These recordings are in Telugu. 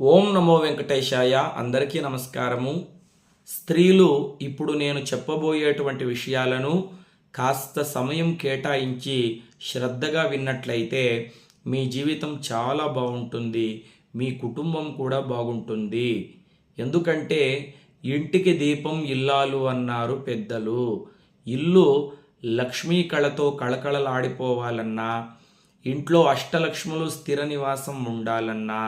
ఓం నమో వెంకటేశాయ అందరికీ నమస్కారము. స్త్రీలు ఇప్పుడు నేను చెప్పబోయేటువంటి విషయాలను కాస్త సమయం కేటాయించి శ్రద్ధగా విన్నట్లయితే మీ జీవితం చాలా బాగుంటుంది మీ కుటుంబం కూడా బాగుంటుంది. ఎందుకంటే ఇంటికి దీపం ఇల్లాలు అన్నారు పెద్దలు. ఇల్లు లక్ష్మీ కళతో కళకళలాడిపోవాలన్నా ఇంట్లో అష్టలక్ష్ములు స్థిర నివాసం ఉండాలన్నా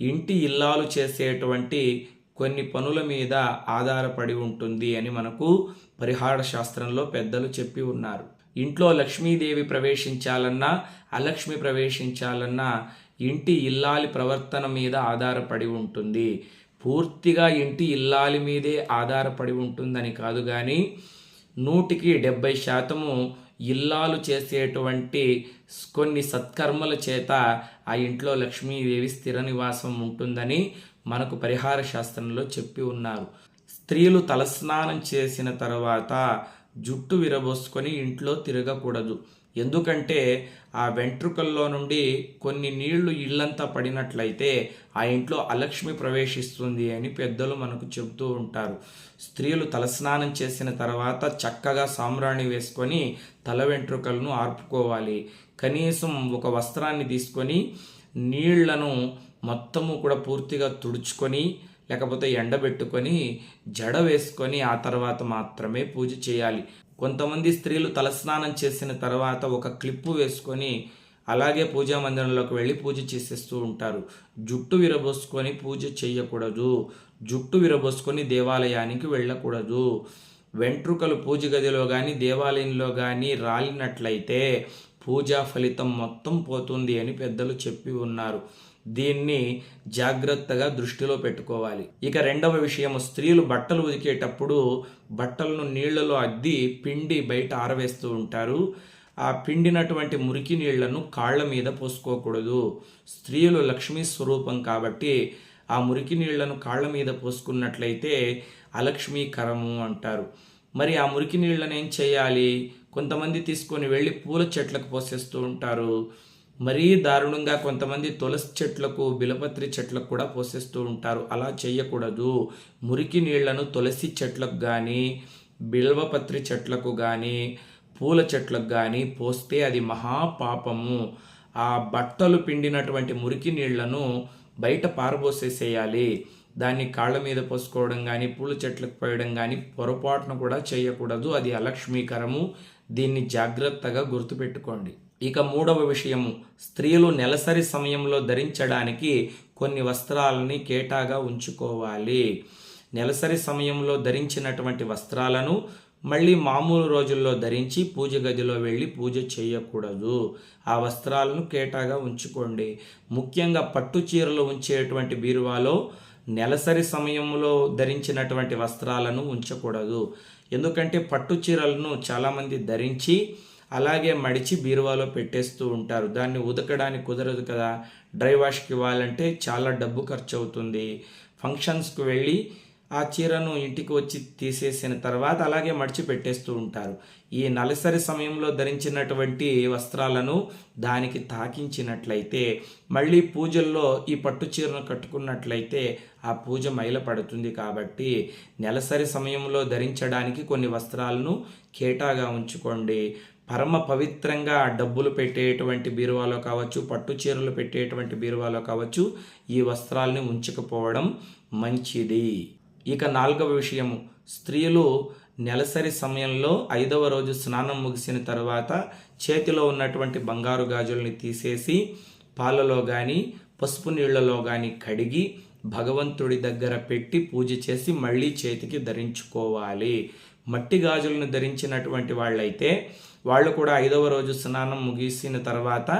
ఇంటి ఇల్లాలు చేసేటువంటి కొన్ని పనుల మీద ఆధారపడి ఉంటుంది అని మనకు పరిహార శాస్త్రంలో పెద్దలు చెప్పి ఉన్నారు. ఇంట్లో లక్ష్మీదేవి ప్రవేశించాలన్నా అలక్ష్మి ప్రవేశించాలన్నా ఇంటి ఇల్లాలి ప్రవర్తన మీద ఆధారపడి ఉంటుంది. పూర్తిగా ఇంటి ఇల్లాలి మీదే ఆధారపడి ఉంటుందని కాదు కానీ నూటికి డెబ్బై శాతము ఇల్లాలు చేసేటువంటి కొన్ని సత్కర్మల చేత ఆ ఇంట్లో లక్ష్మీదేవి స్థిర నివాసం ఉంటుందని మనకు పరిహార శాస్త్రంలో చెప్పి ఉన్నారు. స్త్రీలు తలస్నానం చేసిన తర్వాత జుట్టు విరబోసుకొని ఇంట్లో తిరగకూడదు. ఎందుకంటే ఆ వెంట్రుకల్లో నుండి కొన్ని నీళ్ళు ఇళ్ళంతా పడినట్లయితే ఆ ఇంట్లో అలక్ష్మి ప్రవేశిస్తుంది అని పెద్దలు మనకు చెబుతూ ఉంటారు. స్త్రీలు తలస్నానం చేసిన తర్వాత చక్కగా సాంబ్రాణి వేసుకొని తల వెంట్రుకలను ఆర్పుకోవాలి. కనీసం ఒక వస్త్రాన్ని తీసుకొని నీళ్ళను మొత్తము కూడా పూర్తిగా తుడుచుకొని లేకపోతే ఎండబెట్టుకొని జడ వేసుకొని ఆ తర్వాత మాత్రమే పూజ చేయాలి. కొంతమంది స్త్రీలు తలస్నానం చేసిన తర్వాత ఒక క్లిప్పు వేసుకొని అలాగే పూజా మందిరంలోకి వెళ్ళి పూజ చేసేస్తూ ఉంటారు. జుట్టు విరబోసుకొని పూజ చేయకూడదు. జుట్టు విరబోసుకొని దేవాలయానికి వెళ్ళకూడదు. వెంట్రుకలు పూజ గదిలో కానీ దేవాలయంలో కానీ రాలినట్లయితే పూజా ఫలితం మొత్తం పోతుంది అని పెద్దలు చెప్పి ఉన్నారు. దీన్ని జాగ్రత్తగా దృష్టిలో పెట్టుకోవాలి. ఇక రెండవ విషయం స్త్రీలు బట్టలు ఉతికేటప్పుడు బట్టలను నీళ్ళలో అద్ది పిండి బయట ఆరవేస్తూ ఉంటారు. ఆ పిండినటువంటి మురికి నీళ్ళను కాళ్ళ మీద పోసుకోకూడదు. స్త్రీలు లక్ష్మీ స్వరూపం కాబట్టి ఆ మురికి నీళ్ళను కాళ్ళ మీద పోసుకున్నట్లయితే అలక్ష్మీకరము అంటారు. మరి ఆ మురికి నీళ్ళని ఏం చేయాలి? కొంతమంది తీసుకొని వెళ్ళి పూల చెట్లకు పోసేస్తూ ఉంటారు. మరీ దారుణంగా కొంతమంది తులసి చెట్లకు బిలపత్రి చెట్లకు కూడా పోసేస్తూ ఉంటారు. అలా చేయకూడదు. మురికి నీళ్ళను తులసి చెట్లకు కానీ బిల్వపత్రి చెట్లకు కానీ పూల చెట్లకు కానీ పోస్తే అది మహాపాపము. ఆ బట్టలు పిండినటువంటి మురికి నీళ్ళను బయట పారబోసేసేయాలి. దాన్ని కాళ్ళ మీద పోసుకోవడం కానీ పూల చెట్లకు పోయడం కానీ పొరపాటును కూడా చేయకూడదు. అది అలక్ష్మీకరము. దీన్ని జాగ్రత్తగా గుర్తుపెట్టుకోండి. ఇక మూడవ విషయము. స్త్రీలు నెలసరి సమయంలో ధరించడానికి కొన్ని వస్త్రాలని కేటాగా ఉంచుకోవాలి. నెలసరి సమయంలో ధరించినటువంటి వస్త్రాలను మళ్ళీ మామూలు రోజుల్లో ధరించి పూజ గదిలో వెళ్ళి పూజ చేయకూడదు. ఆ వస్త్రాలను కేటాగా ఉంచుకోండి. ముఖ్యంగా పట్టు చీరలు ఉంచేటువంటి బీరువాలో నెలసరి సమయంలో ధరించినటువంటి వస్త్రాలను ఉంచకూడదు. ఎందుకంటే పట్టు చీరలను చాలామంది ధరించి అలాగే మడిచి బీరువాలో పెట్టేస్తూ ఉంటారు. దాన్ని ఉదకడానికి కుదరదు కదా. డ్రై వాష్కి ఇవ్వాలంటే చాలా డబ్బు ఖర్చు అవుతుంది ఫంక్షన్స్కి వెళ్ళి ఆ చీరను ఇంటికి వచ్చి తీసేసిన తర్వాత అలాగే మడిచి పెట్టేస్తూ ఉంటారు. ఈ నలసరి సమయంలో ధరించినటువంటి వస్త్రాలను దానికి తాకించినట్లయితే మళ్ళీ పూజల్లో ఈ పట్టు చీరను కట్టుకున్నట్లయితే ఆ పూజ మైలపడుతుంది కాబట్టి నెలసరి సమయంలో ధరించడానికి కొన్ని వస్త్రాలను కేటాగా ఉంచుకోండి. పరమ పవిత్రంగా డబ్బులు పెట్టేటువంటి బీరువాలో కావచ్చు పట్టు చీరలు పెట్టేటువంటి బీరువాలో కావచ్చు ఈ వస్త్రాలని ఉంచకపోవడం మంచిది. ఇక నాలుగవ విషయము. స్త్రీలు నెలసరి సమయంలో ఐదవ రోజు స్నానం ముగిసిన తర్వాత చేతిలో ఉన్నటువంటి బంగారు గాజుల్ని తీసేసి పాలలో కానీ పసుపు నీళ్ళలో కానీ కడిగి భగవంతుడి దగ్గర పెట్టి పూజ చేసి మళ్ళీ చేతికి ధరించుకోవాలి. మట్టి గాజులను ధరించినటువంటి వాళ్ళైతే వాళ్ళు కూడా ఐదవ రోజు స్నానం ముగిసిన తర్వాత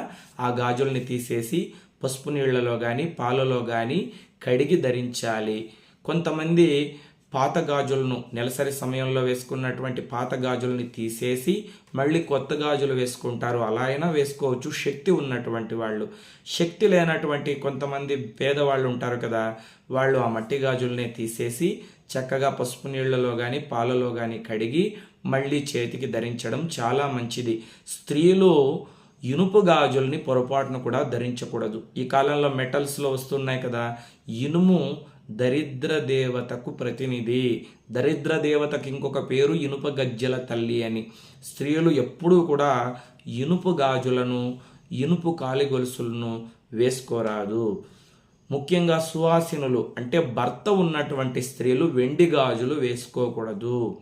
ఆ గాజుల్ని తీసేసి పసుపు నీళ్ళలో కానీ పాలలో కానీ కడిగి ధరించాలి. కొంతమంది పాత గాజులను నెలసరి సమయంలో వేసుకున్నటువంటి పాత గాజుల్ని తీసేసి మళ్ళీ కొత్త గాజులు వేసుకుంటారు. అలా అయినా వేసుకోవచ్చు. శక్తి ఉన్నటువంటి వాళ్ళు. శక్తి లేనటువంటి కొంతమంది పేదవాళ్ళు ఉంటారు కదా వాళ్ళు ఆ మట్టి గాజుల్ని తీసేసి చక్కగా పసుపు నీళ్ళలో కానీ పాలలో కానీ కడిగి మళ్ళీ చేతికి ధరించడం చాలా మంచిది. స్త్రీలు ఇనుపు గాజుల్ని పొరపాటును కూడా ధరించకూడదు. ఈ కాలంలో మెటల్స్లో వస్తున్నాయి కదా ఇనుము దరిద్ర దేవతకు ప్రతినిధి. దరిద్ర దేవతకి ఇంకొక పేరు ఇనుప గజ్జల తల్లి అని. స్త్రీలు ఎప్పుడూ కూడా ఇనుపు గాజులను ఇనుపు కాలిగొలుసులను వేసుకోరాదు. ముఖ్యంగా సువాసినులు అంటే భర్త ఉన్నటువంటి స్త్రీలు వెండి గాజులు వేసుకోకూడదు.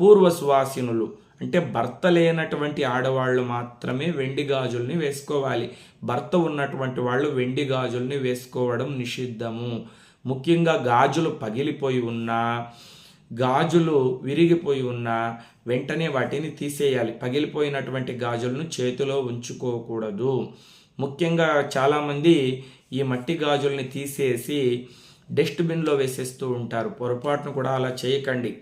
పూర్వ సువాసినులు అంటే భర్త లేనటువంటి ఆడవాళ్ళు మాత్రమే వెండి గాజుల్ని వేసుకోవాలి. భర్త ఉన్నటువంటి వాళ్ళు వెండి గాజుల్ని వేసుకోవడం నిషిద్ధము. ముఖ్యంగా గాజులు పగిలిపోయి ఉన్నా గాజులు విరిగిపోయి ఉన్నా వెంటనే వాటిని తీసేయాలి. పగిలిపోయినటువంటి గాజులను చేతిలో ఉంచుకోకూడదు. ముఖ్యంగా చాలామంది ఈ మట్టి గాజుల్ని తీసేసి డస్ట్బిన్లో వేసేస్తూ ఉంటారు. పొరపాటును కూడా అలా చేయకండి.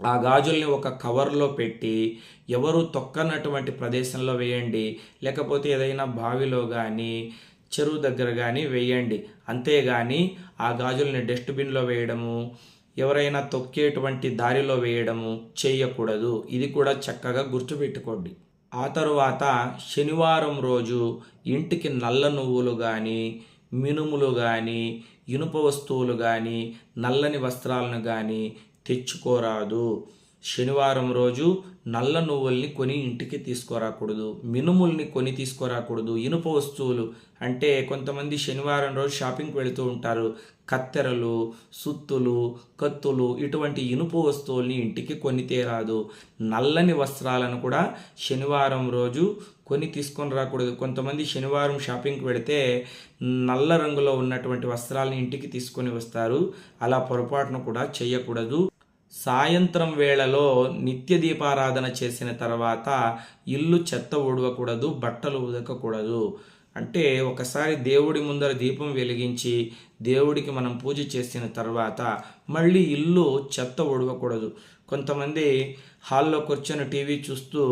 ఆ గాజుల్ని ఒక కవర్లో పెట్టి ఎవరు తొక్కనటువంటి ప్రదేశంలో వేయండి. లేకపోతే ఏదైనా బావిలో కానీ చెరువు దగ్గర కానీ వేయండి. అంతేగాని ఆ గాజుల్ని డస్ట్బిన్లో వేయడము ఎవరైనా తొక్కేటువంటి దారిలో వేయడము చేయకూడదు. ఇది కూడా చక్కగా గుర్తుపెట్టుకోండి. ఆ తరువాత శనివారం రోజు ఇంటికి నల్ల నువ్వులు కానీ మినుములు కానీ ఇనుప వస్తువులు కానీ నల్లని వస్త్రాలను కానీ తెచ్చుకోరాదు. శనివారం రోజు నల్ల నువ్వుల్ని కొని ఇంటికి తీసుకురాకూడదు మినుముల్ని కొని తీసుకురాకూడదు ఇనుప వస్తువులు అంటే కొంతమంది శనివారం రోజు షాపింగ్కి వెళుతూ ఉంటారు. కత్తెరలు సుత్తులు కత్తులు ఇటువంటి ఇనుప వస్తువుల్ని ఇంటికి కొని తేరాదు. నల్లని వస్త్రాలను కూడా శనివారం రోజు కొని తీసుకొని రాకూడదు. కొంతమంది శనివారం షాపింగ్కి వెళితే నల్ల రంగులో ఉన్నటువంటి వస్త్రాలని ఇంటికి తీసుకొని వస్తారు. అలా పొరపాటును కూడా చేయకూడదు. సాయంత్రం వేళలో నిత్య దీపారాధన చేసిన తర్వాత ఇల్లు చెత్త ఉడవకూడదు బట్టలు ఉదకకూడదు అంటే ఒకసారి దేవుడి ముందర దీపం వెలిగించి దేవుడికి మనం పూజ చేసిన తర్వాత మళ్ళీ ఇల్లు చెత్త ఉడవకూడదు కొంతమంది హాల్లో కూర్చొని టీవీ చూస్తూ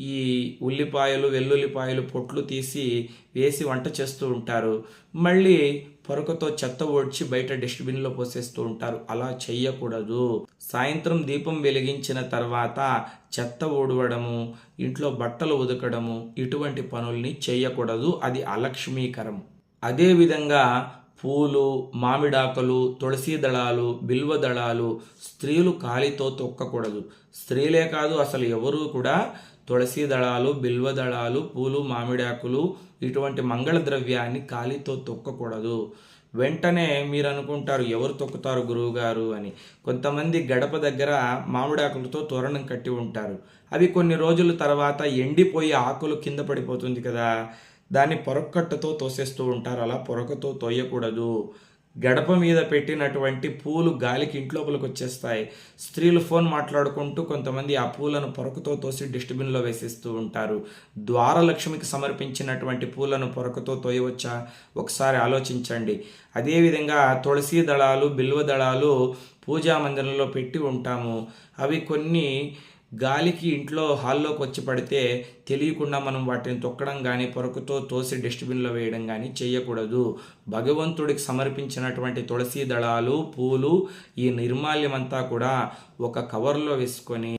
ఈ ఉల్లిపాయలు వెల్లుల్లిపాయలు పొట్లు తీసి వేసి వంట చేస్తూ ఉంటారు. మళ్ళీ పొరకతో చెత్త ఓడ్చి బయట డస్ట్బిన్లో పోసేస్తూ ఉంటారు. అలా చెయ్యకూడదు. సాయంత్రం దీపం వెలిగించిన తర్వాత చెత్త ఊడవడము ఇంట్లో బట్టలు ఉదకడము ఇటువంటి పనుల్ని చేయకూడదు అది అలక్ష్మీకరం. అదేవిధంగా పూలు మామిడాకులు తులసి దళాలు బిల్వ దళాలు స్త్రీలు కాలితో తొక్కకూడదు. స్త్రీలే కాదు అసలు ఎవరూ కూడా తులసి దళాలు బిల్వ దళాలు పూలు మామిడాకులు ఇటువంటి మంగళ ద్రవ్యాన్ని కాలితో తొక్కకూడదు. వెంటనే మీరు అనుకుంటారు ఎవరు తొక్కుతారు గురువుగారు అని. కొంతమంది గడప దగ్గర మామిడాకులతో తోరణం కట్టి ఉంటారు. అవి కొన్ని రోజుల తర్వాత ఎండిపోయి ఆకులు కింద పడిపోతుంది కదా. దాన్ని పొరకట్టతో తోసేస్తూ ఉంటారు. అలా పొరకతో తోయకూడదు. గడప మీద పెట్టినటువంటి పూలు గాలికి ఇంట్లోపలికి వచ్చేస్తాయి. స్త్రీలు ఫోన్ మాట్లాడుకుంటూ కొంతమంది ఆ పూలను పొరకతో తోసి డస్ట్బిన్లో వేసేస్తూ ఉంటారు. ద్వారలక్ష్మికి సమర్పించినటువంటి పూలను పొరకతో తోయవచ్చా? ఒకసారి ఆలోచించండి. అదేవిధంగా తులసి దళాలు బిల్వ దళాలు పూజా మందిరంలో పెట్టి ఉంటాము. అవి కొన్ని గాలికి ఇంట్లో హాల్లోకి వచ్చి పడితే తెలియకుండా మనం వాటిని తొక్కడం కానీ పొరకుతో తోసి డస్ట్బిన్లో వేయడం కానీ చేయకూడదు భగవంతుడికి సమర్పించినటువంటి తులసి దళాలు పూలు ఈ నిర్మాల్యమంతా కూడా ఒక కవర్లో వేసుకొని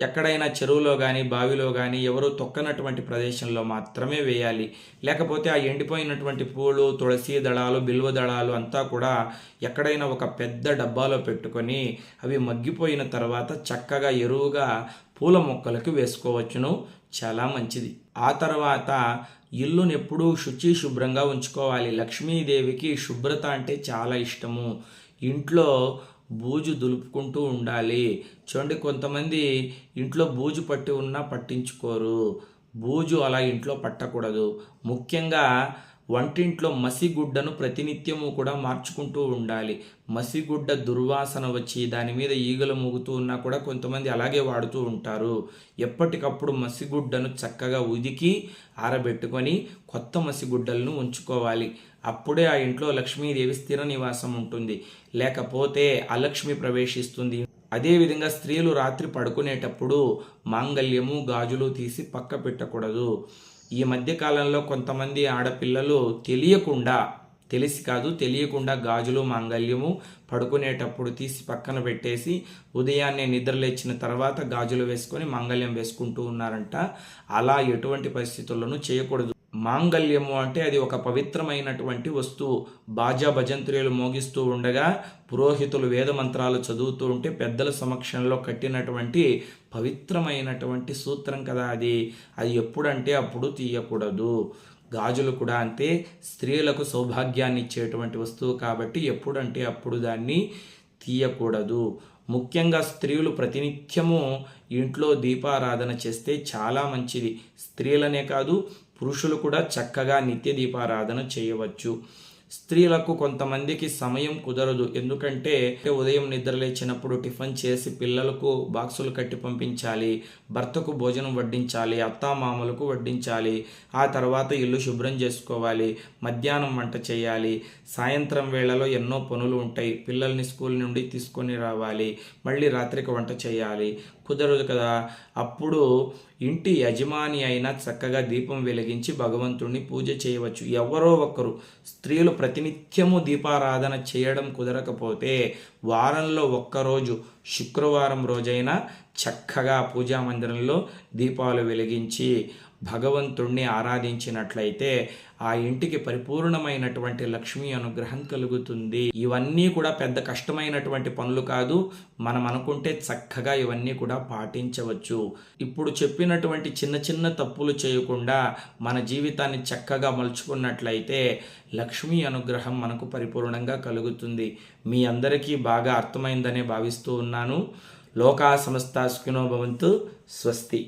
ఎక్కడైనా చెరువులో కానీ బావిలో కానీ ఎవరు తొక్కనటువంటి ప్రదేశంలో మాత్రమే వేయాలి. లేకపోతే ఆ ఎండిపోయినటువంటి పూలు తులసి దళాలు బిల్వ దళాలు అంతా కూడా ఎక్కడైనా ఒక పెద్ద డబ్బాలో పెట్టుకొని అవి మగ్గిపోయిన తర్వాత చక్కగా ఎరువుగా పూల మొక్కలకు వేసుకోవచ్చును. చాలా మంచిది. ఆ తర్వాత ఇల్లును ఎప్పుడూ శుచి శుభ్రంగా ఉంచుకోవాలి. లక్ష్మీదేవికి శుభ్రత అంటే చాలా ఇష్టము. ఇంట్లో బూజు దులుపుకుంటూ ఉండాలి. చూడండి కొంతమంది ఇంట్లో బూజు పట్టి ఉన్నా పట్టించుకోరు. బూజు అలా ఇంట్లో పట్టకూడదు. ముఖ్యంగా వంటింట్లో మసిగుడ్డను ప్రతినిత్యము కూడా మార్చుకుంటూ ఉండాలి. మసిగుడ్డ దుర్వాసన వచ్చి దాని మీద ఈగలు మూగుతూ ఉన్నా కూడా కొంతమంది అలాగే వాడుతూ ఉంటారు. ఎప్పటికప్పుడు మసిగుడ్డను చక్కగా ఉదికి ఆరబెట్టుకొని కొత్త మసిగుడ్డలను ఉంచుకోవాలి. అప్పుడే ఆ ఇంట్లో లక్ష్మీదేవి స్థిర నివాసం ఉంటుంది. లేకపోతే అలక్ష్మి ప్రవేశిస్తుంది. అదేవిధంగా స్త్రీలు రాత్రి పడుకునేటప్పుడు మాంగల్యము గాజులు తీసి పక్క పెట్టకూడదు. ఈ మధ్య కాలంలో కొంతమంది ఆడపిల్లలు తెలియకుండా తెలిసి కాదు తెలియకుండా గాజులు మాంగల్యము పడుకునేటప్పుడు తీసి పక్కన పెట్టేసి ఉదయాన్నే నిద్రలేచిన తర్వాత గాజులు వేసుకొని మాంగల్యం వేసుకుంటూ ఉన్నారంట. అలా ఎటువంటి పరిస్థితుల్లోనూ చేయకూడదు. మాంగళ్యము అంటే అది ఒక పవిత్రమైనటువంటి వస్తువు. బాజా భజంత్రియులు మోగిస్తూ ఉండగా పురోహితులు వేదమంత్రాలు చదువుతూ ఉంటే పెద్దల సమక్షంలో కట్టినటువంటి పవిత్రమైనటువంటి సూత్రం కదా అది. అది ఎప్పుడంటే అప్పుడు తీయకూడదు. గాజులు కూడా అంతే. స్త్రీలకు సౌభాగ్యాన్ని ఇచ్చేటువంటి వస్తువు కాబట్టి ఎప్పుడంటే అప్పుడు దాన్ని తీయకూడదు. ముఖ్యంగా స్త్రీలు ప్రతినిత్యము ఇంట్లో దీపారాధన చేస్తే చాలా మంచిది. స్త్రీలనే కాదు పురుషులు కూడా చక్కగా నిత్య దీపారాధన చేయవచ్చు. స్త్రీలకు కొంతమందికి సమయం కుదరదు. ఎందుకంటే ఉదయం నిద్ర లేచినప్పుడు టిఫిన్ చేసి పిల్లలకు బాక్సులు కట్టి పంపించాలి భర్తకు భోజనం వడ్డించాలి అత్తామామలకు వడ్డించాలి ఆ తర్వాత ఇల్లు శుభ్రం చేసుకోవాలి మధ్యాహ్నం వంట చేయాలి సాయంత్రం వేళలో ఎన్నో పనులు ఉంటాయి. పిల్లల్ని స్కూల్ నుండి తీసుకొని రావాలి మళ్ళీ రాత్రికి వంట చేయాలి. కుదరదు కదా. అప్పుడు ఇంటి యజమాని అయినా చక్కగా దీపం వెలిగించి భగవంతుణ్ణి పూజ చేయవచ్చు. ఎవరో ఒకరు స్త్రీలు ప్రతినిత్యము దీపారాధన చేయడం కుదరకపోతే వారంలో ఒక్కరోజు శుక్రవారం రోజైనా చక్కగా పూజా మందిరంలో దీపాలు వెలిగించి భగవంతుణ్ణి ఆరాధించినట్లయితే ఆ ఇంటికి పరిపూర్ణమైనటువంటి లక్ష్మీ అనుగ్రహం కలుగుతుంది. ఇవన్నీ కూడా పెద్ద కష్టమైనటువంటి పనులు కాదు. మనం అనుకుంటే చక్కగా ఇవన్నీ కూడా పాటించవచ్చు. ఇప్పుడు చెప్పినటువంటి చిన్న చిన్న తప్పులు చేయకుండా మన జీవితాన్ని చక్కగా మలుచుకున్నట్లయితే లక్ష్మీ అనుగ్రహం మనకు పరిపూర్ణంగా కలుగుతుంది. మీ అందరికీ బాగా అర్థమైందనే భావిస్తూ ఉన్నాను. లోకా సమస్త సుఖినోభవంతు స్వస్తి.